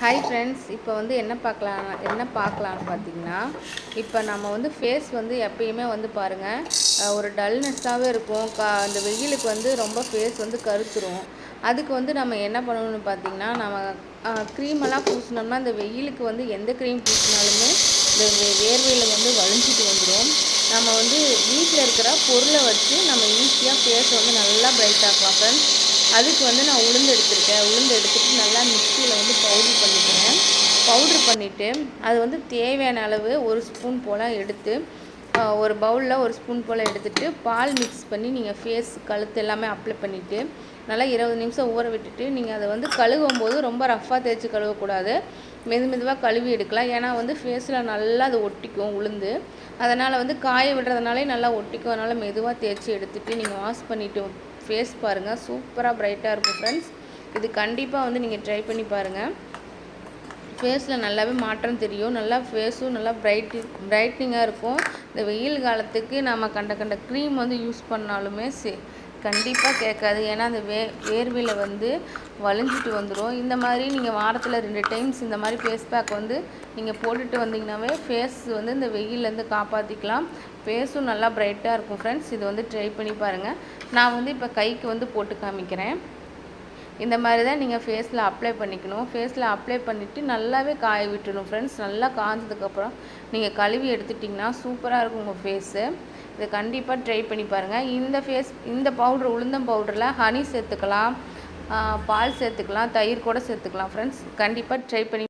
Hi friends இப்போ வந்து என்ன பார்க்கலாம் என்ன பார்க்கலான்னு பார்த்தீங்கன்னா இப்போ நம்ம வந்து ஃபேஸ் வந்து எப்பயுமே வந்து பாருங்கள் ஒரு டல்னஸ்ஸாகவே இருக்கும். கா அந்த வெயிலுக்கு வந்து ரொம்ப ஃபேஸ் வந்து கருத்துரும். அதுக்கு வந்து நம்ம என்ன பண்ணணும்னு பார்த்தீங்கன்னா நம்ம க்ரீமெல்லாம் பூசினோம்னா அந்த வெயிலுக்கு வந்து எந்த க்ரீம் பூசினாலுமே இந்த வே- வேர்வையில் வந்து வலிஞ்சிட்டு வந்துடும் நம்ம வந்து வீட்டில் இருக்கிற பொருளை வச்சு நம்ம ஈஸியாக ஃபேஸை வந்து நல்லா பிரைட் ஆக்கலாம் ஃப்ரெண்ட்ஸ் அதுக்கு வந்து நான் உளுந்து எடுத்திருக்கேன். உளுந்து எடுத்துட்டு நல்லா மிக்சியில் வந்து பவுட்ரு பண்ணிவிட்டு அது வந்து தேவையான அளவு ஒரு ஸ்பூன் போல் எடுத்து ஒரு பவுலில் ஒரு ஸ்பூன் போல் எடுத்துகிட்டு பால் மிக்ஸ் பண்ணி நீங்கள் ஃபேஸ் கழுத்து எல்லாமே அப்ளை பண்ணிவிட்டு நல்லா இருபது நிமிஷம் ஊற விட்டுட்டு நீங்கள் அதை வந்து கழுவும் போது ரொம்ப ரஃப்பாக தேய்ச்சி கழுவக்கூடாது. மெது மெதுவாக கழுவி எடுக்கலாம். ஏன்னா வந்து ஃபேஸில் நல்லா அது ஒட்டிக்கும் உளுந்து. அதனால் வந்து காய விடுறதுனாலே நல்லா ஒட்டிக்கும். அதனால் மெதுவாக தேய்ச்சி எடுத்துகிட்டு நீங்கள் வாஷ் பண்ணிவிட்டு ஃபேஸ் பாருங்கள் சூப்பராக பிரைட்டாக இருக்கும் ஃப்ரெண்ட்ஸ் இது கண்டிப்பாக வந்து நீங்கள் ட்ரை பண்ணி பாருங்கள் ஃபேஸில் நல்லாவே மாற்றம் தெரியும். நல்லா ஃபேஸும் நல்லா பிரைட் பிரைட்னிங்காக இருக்கும். இந்த வெயில் காலத்துக்கு நம்ம கண்ட கண்ட க்ரீம் வந்து யூஸ் பண்ணாலுமே சே கண்டிப்பாக கேட்காது. ஏன்னா அந்த வே வேர்வையில் வந்து வலிஞ்சிட்டு வந்துடும் இந்த மாதிரி நீங்கள் வாரத்தில் ரெண்டு டைம்ஸ் இந்த மாதிரி ஃபேஸ் பேக் வந்து நீங்கள் போட்டுட்டு வந்தீங்கன்னாவே ஃபேஸ் வந்து இந்த வெயிலேருந்து காப்பாற்றிக்கலாம் ஃபேஸும் நல்லா பிரைட்டாக இருக்கும் ஃப்ரெண்ட்ஸ் இது வந்து ட்ரை பண்ணி பாருங்கள் நான் வந்து இப்போ கைக்கு வந்து போட்டு காமிக்கிறேன். இந்த மாதிரி தான் நீங்கள் ஃபேஸில் அப்ளை பண்ணிக்கணும். ஃபேஸில் அப்ளை பண்ணிவிட்டு நல்லாவே காய விட்டுணும் ஃப்ரெண்ட்ஸ் நல்லா காய்ஞ்சதுக்கப்புறம் நீங்கள் கழுவி எடுத்துட்டிங்கன்னா சூப்பராக இருக்கும் உங்கள் ஃபேஸு இதை கண்டிப்பாக ட்ரை பண்ணி பாருங்கள் இந்த ஃபேஸ் இந்த பவுட்ரு உளுந்தம் பவுடரில் ஹனி சேர்த்துக்கலாம். பால் சேர்த்துக்கலாம். தயிர் கூட சேர்த்துக்கலாம் ஃப்ரெண்ட்ஸ் கண்டிப்பாக ட்ரை பண்ணி